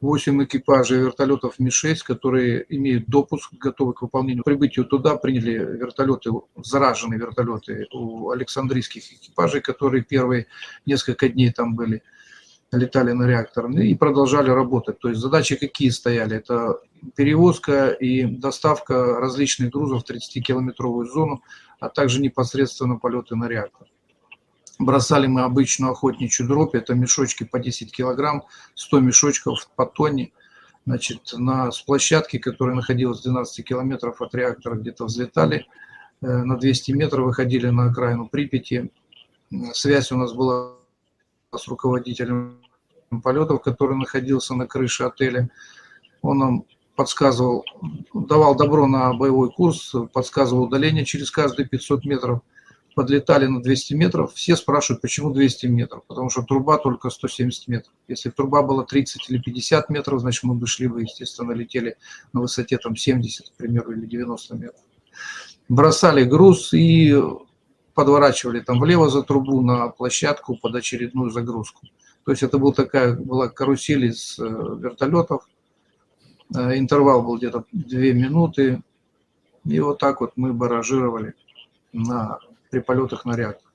8 экипажей вертолетов Ми-6, которые имеют допуск, готовы к выполнению. Прибытию туда приняли вертолеты, зараженные вертолеты у Александрийских экипажей, которые первые несколько дней там были, летали на реактор ну и продолжали работать. То есть задачи какие стояли? Это перевозка и доставка различных грузов в 30-километровую зону, а также непосредственно полеты на реактор. Бросали мы обычную охотничью дробь, это мешочки по 10 килограмм, 100 мешочков по тонне. Значит, на, с площадки, которая находилась в 12 километров от реактора, где-то взлетали, э, на 200 метров выходили на окраину Припяти. Связь у нас была с руководителем полетов, который находился на крыше отеля. Он нам подсказывал, давал добро на боевой курс, подсказывал удаление через каждые 500 метров. Подлетали на 200 метров, все спрашивают, почему 200 метров, потому что труба только 170 метров. Если труба была 30 или 50 метров, значит мы бы шли бы, естественно, летели на высоте там 70, к примеру, или 90 метров. Бросали груз и подворачивали там влево за трубу на площадку под очередную загрузку. То есть это был такая, была карусель из э, вертолетов, Э, интервал был где-то 2 минуты, и вот так вот мы баражировали на, при полетах на реактор.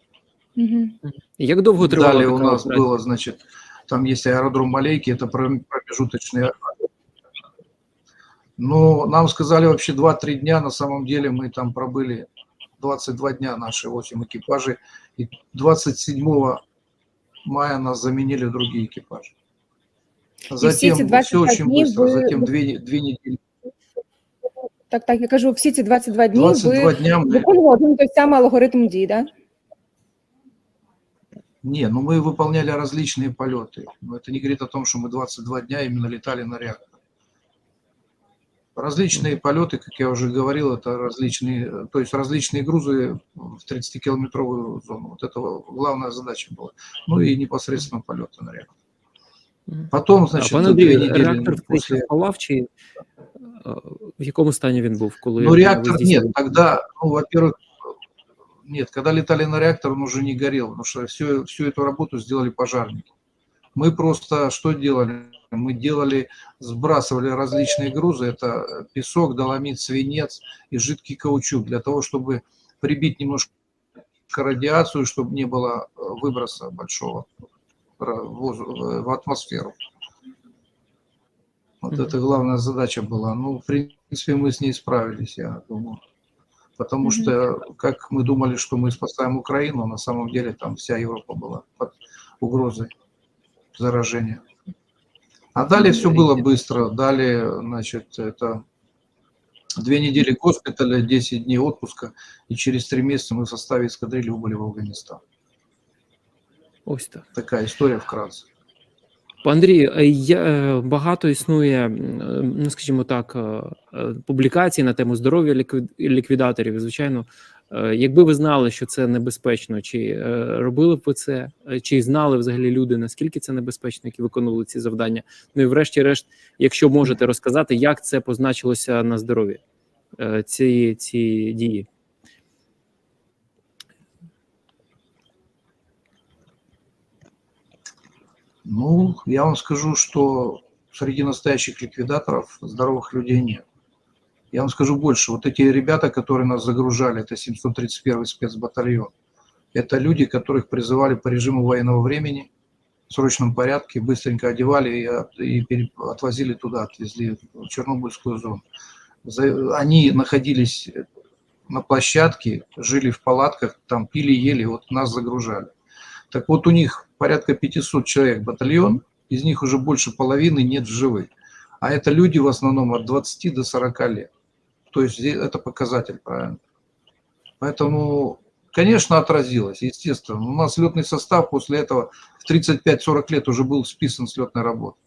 Угу. Як довго тривала Далее у нас операція? было, значит, там есть аэродром Малейки, это про- промежуточный. Но нам сказали вообще 2-3 дня, на самом деле мы там пробыли 22 дня, наши 8 экипажей, и 27 мая нас заменили другие экипажи. все эти Затем 22 все очень дней быстро, вы- затем две, две недели, Так, так, я кажу, всі ці 22 дні 22 ви дня мы виконували один і той самий алгоритм дій, да? Не, ну мы выполняли различные полеты. Но это не говорит о том, что мы 22 дня именно летали на реактор. Различные полеты, как я уже говорил, это различные, то есть различные грузы в 30-километровую зону. Вот это главная задача была. Ну и непосредственно полеты на реактор. Мгм. Потом, А значит, пан за Андрій, две недели реактор в цей после... час палав чи е, в якому стані він був, коли Ну, ви реактор здійснили? нет. Тогда, ну, во-первых, нет, когда летали на реактор, он уже не горел, потому что всю, всю эту работу сделали пожарники. Мы просто что делали? Мы делали, сбрасывали различные грузы, это песок, доломит, свинец и жидкий каучук, для того, чтобы прибить немножко радиацию, чтобы не было э, выброса большого ра- воз- в атмосферу. Вот Мгм. это главная задача была. Ну, в принципе, мы с ней справились, я думаю. Потому Мгм. что, как мы думали, что мы спасаем Украину, на самом деле там вся Европа была под угрозой заражения. А далее все было быстро. Далее, значит, это две недели госпиталя, 10 дней отпуска, и через три месяца мы в составе эскадрильи убыли в Афганистан. Ось так. Такая история вкратце. Пан Андрій, е, я, е, багато існує, е, ну скажімо так, публікацій на тему здоров'я ліквід- ліквідаторів. Звичайно, якби ви знали, що це небезпечно, чи робили б ви це, чи знали взагалі люди, наскільки це небезпечно, які виконували ці завдання. Ну і врешті-решт, якщо можете розказати, як це позначилося на здоров'ї ці, ці дії. Ну, я вам скажу, что среди настоящих ликвидаторов здоровых людей нет. Я вам скажу больше. Вот эти ребята, которые нас загружали, это 731 спецбатальон, это люди, которых призывали по режиму военного времени в срочном порядке, быстренько одевали и, и отвозили туда, отвезли в Чернобыльскую зону. Они находились на площадке, жили в палатках, там пили, ели, вот нас загружали. Так вот у них порядка 500 человек батальон, из них уже больше половины нет в живых. А это люди в основном от 20 до 40 лет. То есть это показатель, правильно? Поэтому, конечно, отразилось, естественно. У нас летный состав после этого в 35-40 лет уже был списан с летной работы.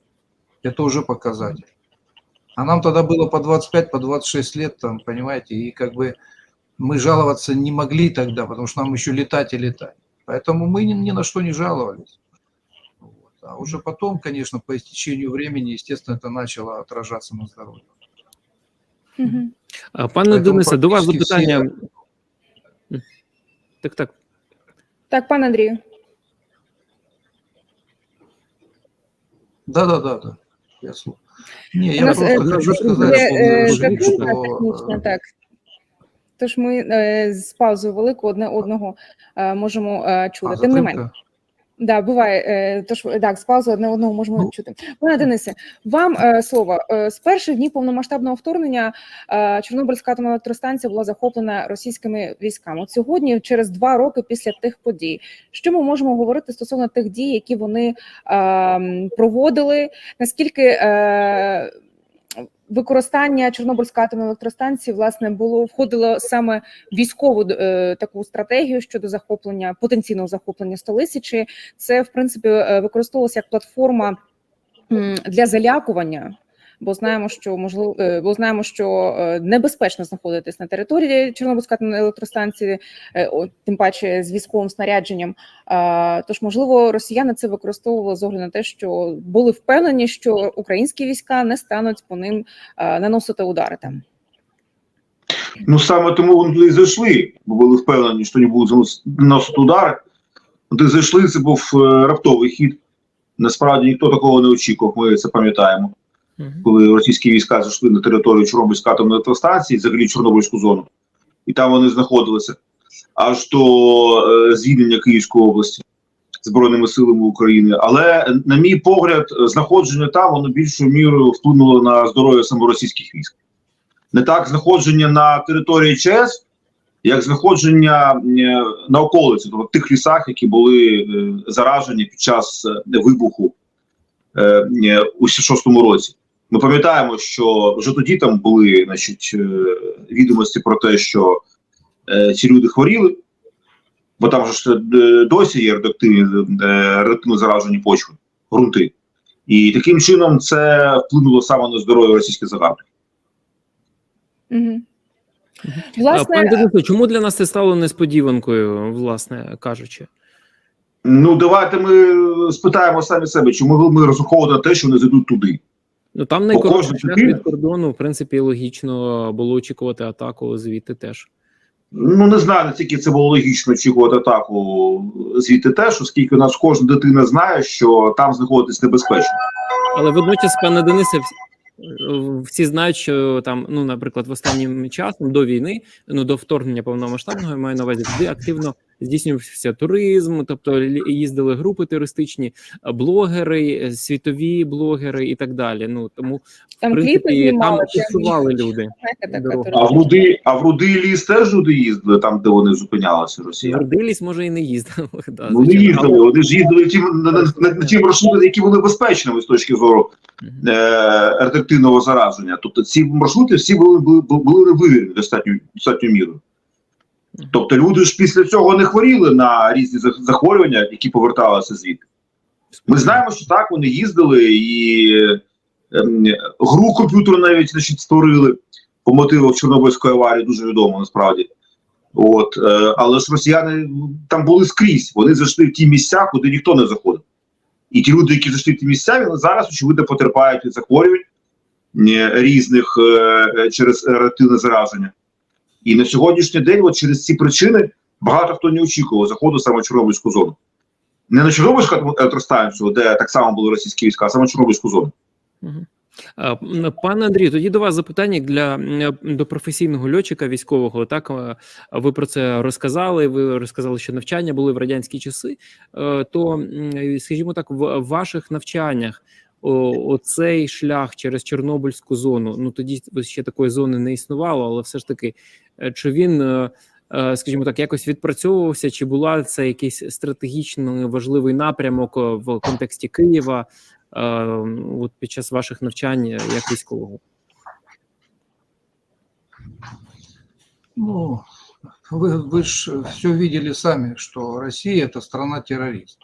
Это уже показатель. А нам тогда было по 25, по 26 лет, там, понимаете, и как бы мы жаловаться не могли тогда, потому что нам еще летать и летать. Поэтому мы ни, ни на что не жаловались. Вот. А уже потом, конечно, по истечению времени, естественно, это начало отражаться на здоровье. Угу. Пане Поэтому Денисе, до вас практически запитання. Так, так. Так, пан Андрію. Да, да, да, да. Я слушаю. Не, У я нас, просто э, хочу э, сказать, Є е, что, закрутка что, технічна, так. Тож ми е, з паузою велику одне одного е, можемо е, чути. Тим не менше, да, буває. Тож так, з паузою одне одного можемо Ну. чути. Пане Денисе, вам е, слово. З перших днів повномасштабного вторгнення е, Чорнобильська атомна електростанція була захоплена російськими військами. От сьогодні, через два роки після тих подій, що ми можемо говорити стосовно тих дій, які вони е, проводили? Наскільки е, використання Чорнобильської атомної електростанції власне було входило саме військову е, таку стратегію щодо захоплення потенційного захоплення столиці? Чи це в принципі е, використовувалося як платформа для залякування? Бо знаємо, що можливо, е, бо знаємо, що е, небезпечно знаходитись на території Чорнобильської електростанції, е, тим паче з військовим снарядженням. Тож, можливо, росіяни це використовували з огляду на те, що були впевнені, що українські війська не стануть по ним наносити удари там. Ну саме тому вони і зайшли, бо були впевнені, що не будуть наносити удари. Туди зайшли, це був раптовий хід. Насправді ніхто такого не очікував, ми це пам'ятаємо. Коли російські війська зайшли на територію Чорнобильської атомної електростанції, взагалі Чорнобильську зону, і там вони знаходилися аж до е, звільнення Київської області Збройними силами України. Але, на мій погляд, знаходження там воно більшою мірою вплинуло на здоров'я саме російських військ. Не так знаходження на території ЧАЕС, як знаходження е, на околиці, тобто в тих лісах, які були е, заражені під час е, вибуху у 66-му році. Ми пам'ятаємо, що вже тоді там були значить, е, відомості про те, що е, ці люди хворіли, бо там ж е, досі є радіоактивні, радіоактивно заражені почви, ґрунти. І таким чином це вплинуло саме на здоров'я російських загарбників. Угу. Власне, Пане Денисе, чому для нас це стало несподіванкою, власне кажучи? Ну, давайте ми спитаємо самі себе, могли ми розраховувати на те, що вони зайдуть туди. Ну там найкоротший шлях від кордону, в принципі, логічно було очікувати атаку звідти теж. Ну не знаю, наскільки це було логічно очікувати атаку звідти теж, оскільки у нас кожна дитина знає, що там знаходитись небезпечно. Але водночас, пане Денисе, всі- всі знають, що там, ну, наприклад, в останнім часом до війни, ну до вторгнення повномасштабного, я маю на увазі, туди активно здійснювався туризм, тобто лі- їздили групи туристичні, блогери, е, світові блогери і так далі. Ну тому в там кліпи принципі там знімали. люди. А в руди, а в рудий ліс теж люди їздили там, де вони зупинялися, росіяни. Гордилість, може, і не їздили. Да, Вони їздили, вони ж їздили ті, на, на, на, на ті маршрути, які були безпечними з точки зору е, радіоактивного зараження. Тобто ці маршрути всі були, були, були невивірені достатньо, достатньо мірою. Тобто люди ж після цього не хворіли на різні захворювання, які поверталися звідти. Ми знаємо, що так вони їздили і ем, гру комп'ютерну навіть значить, створили по мотивах Чорнобильської аварії, дуже відомо насправді. От, е, але ж росіяни там були скрізь. Вони зайшли в ті місця, куди ніхто не заходив. І ті люди, які зайшли в ті місця, вони зараз очевидно потерпають від захворювань е, різних е, через реактивне зараження. І на сьогоднішній день, от через ці причини, багато хто не очікував заходу саме в Чорнобильську зону. Не на Чорнобильську електростанцію, де так само були російські війська, а саме Чорнобильську зону. Пане Андрію, тоді до вас запитання для до професійного льотчика військового. Так е, ви про це розказали. Ви розказали, що навчання були в радянські часи. Е, То, скажімо так, в ваших навчаннях о, оцей шлях через Чорнобильську зону. Ну тоді ще такої зони не існувало, але все ж таки, е, чи він. е, е, Скажімо так, якось відпрацьовувався, чи була це якийсь стратегічно важливий напрямок е, в контексті Києва, е, от під час ваших навчань е, як військового? Ну, вы, вы же все видели сами, что Россия это страна-террорист.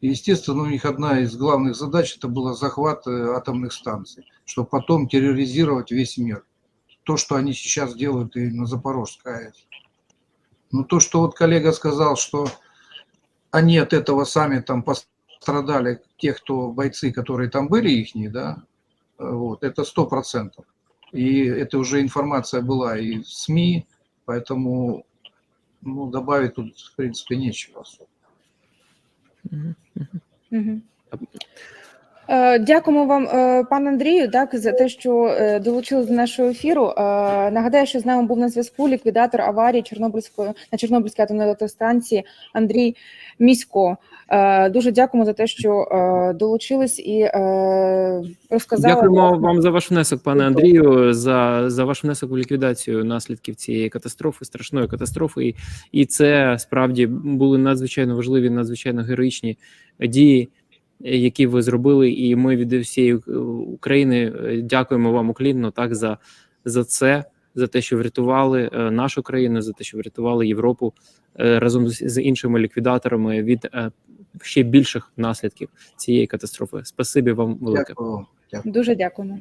Естественно, у них одна из главных задач это была захват э, атомных станций, чтобы потом терроризировать весь мир. То, что они сейчас делают и на Запорожской АЭС. Но то, что вот коллега сказал, что они от этого сами там пострадали, те, кто бойцы, которые там были ихние, да, э, вот, это сто процентов. И это уже информация была и в СМИ, поэтому ну, добавить тут, в принципе, нечего особо. Mm-hmm. Mm-hmm. mm-hmm. Е, Дякуємо вам, е, пане Андрію, так за те, що е, долучились до нашого ефіру. Нагадаю, що з нами був на зв'язку ліквідатор аварії Чорнобильської на Чорнобильській атомній електростанції Андрій Місько. Дуже дякуємо за те, що долучились і розказали. Дякуємо вам за ваш внесок, пане Андрію, за, за ваш внесок у ліквідацію наслідків цієї катастрофи, страшної катастрофи. І, і це справді були надзвичайно важливі, надзвичайно героїчні дії, які ви зробили. І ми від всієї е, України е, дякуємо вам уклінно так за, за це, за те, що врятували е, нашу країну, за те, що врятували Європу разом з, з іншими ліквідаторами від ще більших наслідків цієї катастрофи. Спасибі вам велике. Дякую. Дякую. Дуже дякуємо.